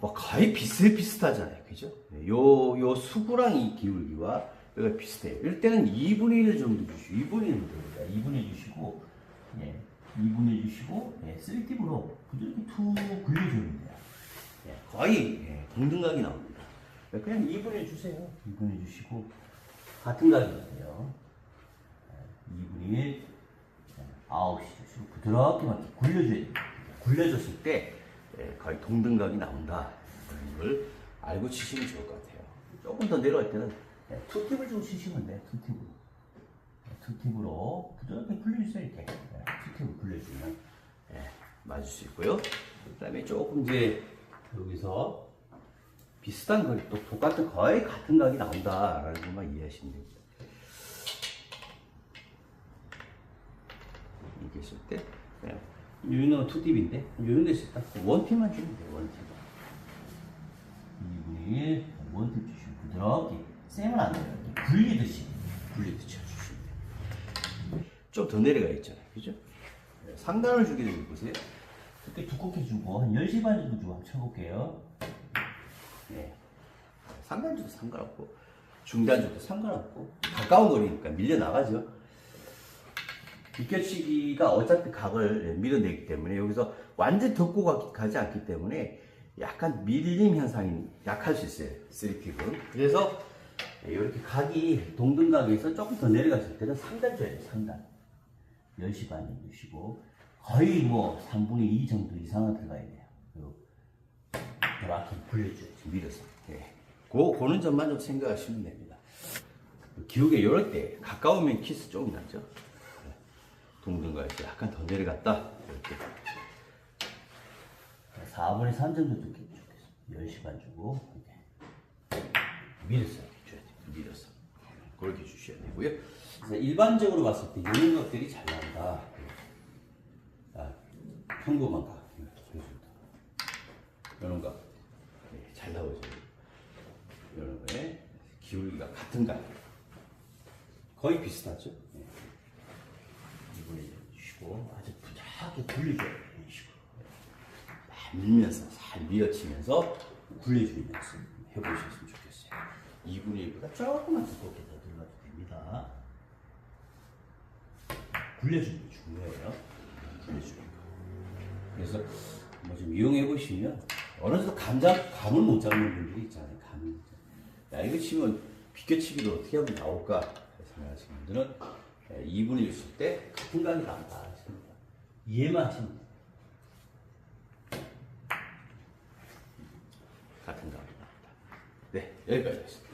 뭐 거의 비슷비슷하잖아요. 그죠? 네, 요, 요 수구랑 이 기울기와 여기가 비슷해요. 이럴 때는 2분의 1 정도 주시고, 2분의 1 됩니다. 2분의 1 주시고, 예, 2분의 1 주시고, 예, 셀렉티브로 부드럽게 툭 굴려주면 돼요. 예, 거의 예, 동등각이 나옵니다. 네, 그냥 2분의 1 주세요. 2분의 1 주시고, 같은 각이 돼요. 2분의 1, 9시 주시고, 부드럽게 막 굴려줘야 됩니다. 굴려줬을 때, 예, 거의 동등각이 나온다. 그런 걸 알고 치시면 좋을 것 같아요. 조금 더 내려갈 때는 예, 투팁을 좀 치시면 돼요. 투팁으로. 예, 투팁으로 부드럽게 굴려주세요. 이렇게. 예, 투팁을 굴려주면 예, 맞을 수 있고요. 그 다음에 조금 이제 여기서 비슷한 거리, 또 똑같은 거의 같은 각이 나온다라는 것만 이해하시면 됩니다. 이렇게 있을 때, 네. 투팁인데, 유는 됐을 때, 원팁만 주면 돼요, 원팁. 2분의 1, 원팁 주시면 부드럽게, 쌤은 안 돼요. 굴리듯이, 굴리듯이 해주시면 돼요. 좀 더 내려가 있잖아요. 그죠? 네, 상단을 주게 되면 보세요. 그렇게 두껍게 주고, 한 10시 반 정도 주고 한번 쳐볼게요. 네. 상단 줘도 상관없고, 중단 줘도 상관없고, 가까운 거리니까 밀려나가죠. 비껴치기가 어차피 각을 밀어내기 때문에 여기서 완전 덮고 가- 가지 않기 때문에 약간 밀림 현상이 약할 수 있어요. 셀렉티브는. 그래서 이렇게 각이 동등각에서 조금 더 내려갔을 때는 상단 줘야 돼요. 상단. 10시 반 정도 쉬고 거의 뭐 3분의 2 정도 이상은 들어가야 돼요. 요- 이렇게 굴려줘야지 밀어서. 예. 고, 고는 점만 좀 생각하시면 됩니다. 기울기 이럴 때 가까우면 키스 조금 나죠. 동등가에서 약간 더 내려갔다. 이렇게. 4분의 3 정도 좀 좋겠어. 10시 반 주고, 이렇게. 밀어서 이렇게 줘야 돼요. 밀어서. 그렇게 주셔야 되고요. 그래서 일반적으로 봤을 때 이런 것들이 잘 나온다. 아, 평범한 각. 이런 거. 네, 잘 나오죠. 이런 거에 기울기가 같은 각. 거의 비슷하죠. 네. 주시고 아주 부드럽게 굴려줘요. 이런 식으로. 막 밀면서 잘 밀어치면서 굴려주면서 해보셨으면 좋겠어요. 2분의 1보다 조금만 두껍게 더 들어가도 됩니다. 굴려주는 게 중요해요. 굴려주는 거. 그래서 뭐 좀 이용해 보시면 어느 정도 감잡, 감을 못 잡는 분들이 있잖아요. 감을. 야, 이거 치면 비껴치기로 어떻게 하면 나올까 생각하시는 분들은 2분의 1쓸때 같은 각이 나온다. 이해만 하시면 돼요. 같은 각이 나온다. 네, 여기까지 하겠습니다.